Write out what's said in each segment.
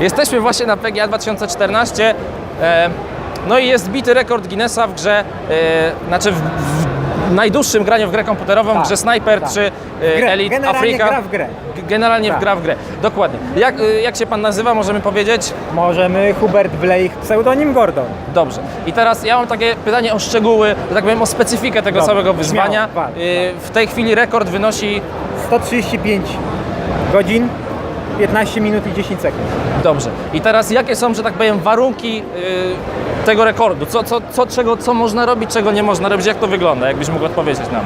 Jesteśmy właśnie na PGA 2014. E, no i jest bity rekord Guinnessa w grze, e, znaczy w, w najdłuższym graniu w grę komputerową, Tak, grze Sniper tak. czy e, Grę. Elite Generalnie Afrika. gra w grę. Generalnie Tak. w gra w grę. Dokładnie. Jak, jak się pan nazywa, możemy powiedzieć? Możemy Hubert Bleich, pseudonim Gordon. Dobrze. I teraz ja mam takie pytanie o szczegóły, tak powiem o specyfikę tego Dobra, całego wyzwania. śmiało, E, W tej chwili rekord wynosi 135 godzin, 15 minut i 10 sekund. Dobrze. I teraz jakie są, że tak powiem, warunki y, tego rekordu? Co, co, co, czego, co można robić, czego nie można robić? Jak to wygląda? Jakbyś mógł odpowiedzieć nam.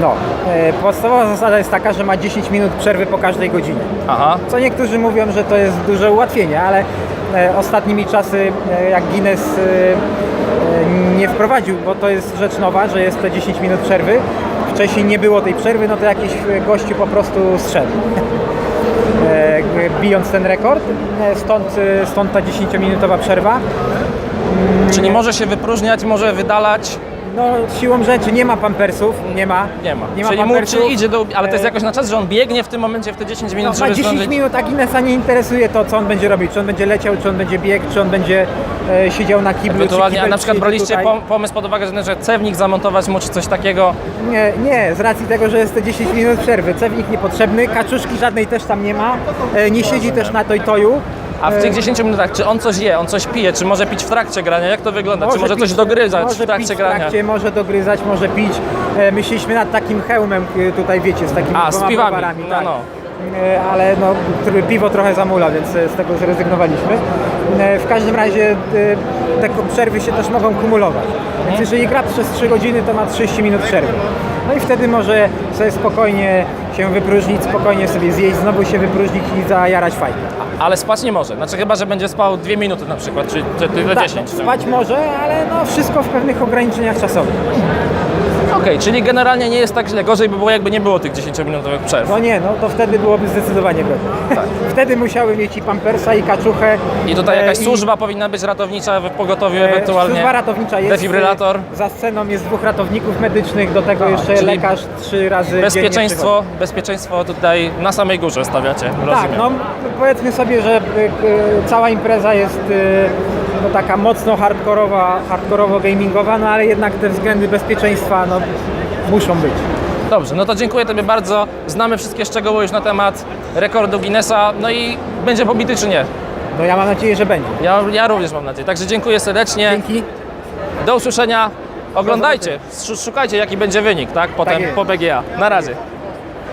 No, e, podstawowa zasada jest taka, że ma 10 minut przerwy po każdej godzinie. Aha. Co niektórzy mówią, że to jest duże ułatwienie, ale e, ostatnimi czasy, e, jak Guinness e, nie wprowadził, bo to jest rzecz nowa, że jest te 10 minut przerwy. Wcześniej nie było tej przerwy, no to jakiś gościu po prostu strzedł. E, bijąc ten rekord, E, stąd, e, stąd ta 10-minutowa przerwa. Czyli może się wypróżniać, może wydalać? No, siłą rzeczy nie ma pampersów, nie ma. Nie ma. Nie ma czyli, mu, pampersów. idzie do... Ale to jest E, jakoś na czas, że on biegnie w tym momencie, w te 10 No, minut, ma żeby 10 zdążyć? minut, a Guinnessa nie interesuje to, co on będzie robić. Czy on będzie leciał, czy on będzie biegł, czy on będzie e, siedział na kiblu, czy Ewentualnie, a kibel na przykład przyjedzie braliście tutaj. pom- pomysł pod uwagę, że, cewnik zamontować mu, czy coś takiego? Nie, nie, z racji tego, że jest te 10 minut przerwy. Cewnik niepotrzebny, kaczuszki żadnej też tam nie ma, e, nie siedzi też na toj-toju. A w E, tych 10 minutach, czy on coś je, on coś pije, czy może pić w trakcie grania? Jak to wygląda? czy może coś pić- dogryzać może w trakcie pić grania? W trakcie, może dogryzać, może pić. E, Myśleliśmy nad takim hełmem e, tutaj, wiecie, z takimi A, z piwami. browarami, No, tak. no. E, Ale no, piwo trochę zamula, więc e, z tego zrezygnowaliśmy. E, W każdym razie e, te przerwy się też mogą kumulować. Więc jeżeli gra przez 3 godziny, to ma 30 minut przerwy. No i wtedy może sobie spokojnie się wypróżnić, spokojnie sobie zjeść, znowu się wypróżnić i zajarać fajkę. Ale spać nie może. Znaczy chyba, że będzie spał 2 minuty na przykład, czy, czy, czy Tak, 10. no, spać może, ale no wszystko w pewnych ograniczeniach czasowych. Okej, czyli generalnie nie jest tak źle. Gorzej by było, jakby nie było tych 10-minutowych przerw. No nie, no to wtedy byłoby zdecydowanie gorzej. wtedy musiały mieć i pampersa, i kaczuchę. I tutaj e, jakaś i, służba powinna być ratownicza w pogotowiu e, ewentualnie. Służba ratownicza jest. Defibrylator. e, Za sceną jest dwóch ratowników medycznych, do tego jeszcze czyli lekarz trzy razy Bezpieczeństwo, bezpieczeństwo tutaj na samej górze stawiacie, przychodzi. rozumiem. Tak, no powiedzmy sobie, że cała impreza jest no, taka mocno hardkorowa, hardkorowo gamingowa, no ale jednak te względy bezpieczeństwa no, muszą być. Dobrze, no to dziękuję Tobie bardzo. Znamy wszystkie szczegóły już na temat rekordu Guinnessa. No i będzie pobity czy nie? No ja mam nadzieję, że będzie. Ja, ja również mam nadzieję. Także dziękuję serdecznie. Dzięki. Do usłyszenia. Oglądajcie, sz- szukajcie jaki będzie wynik, tak? Potem jest. po PGA. Na razie.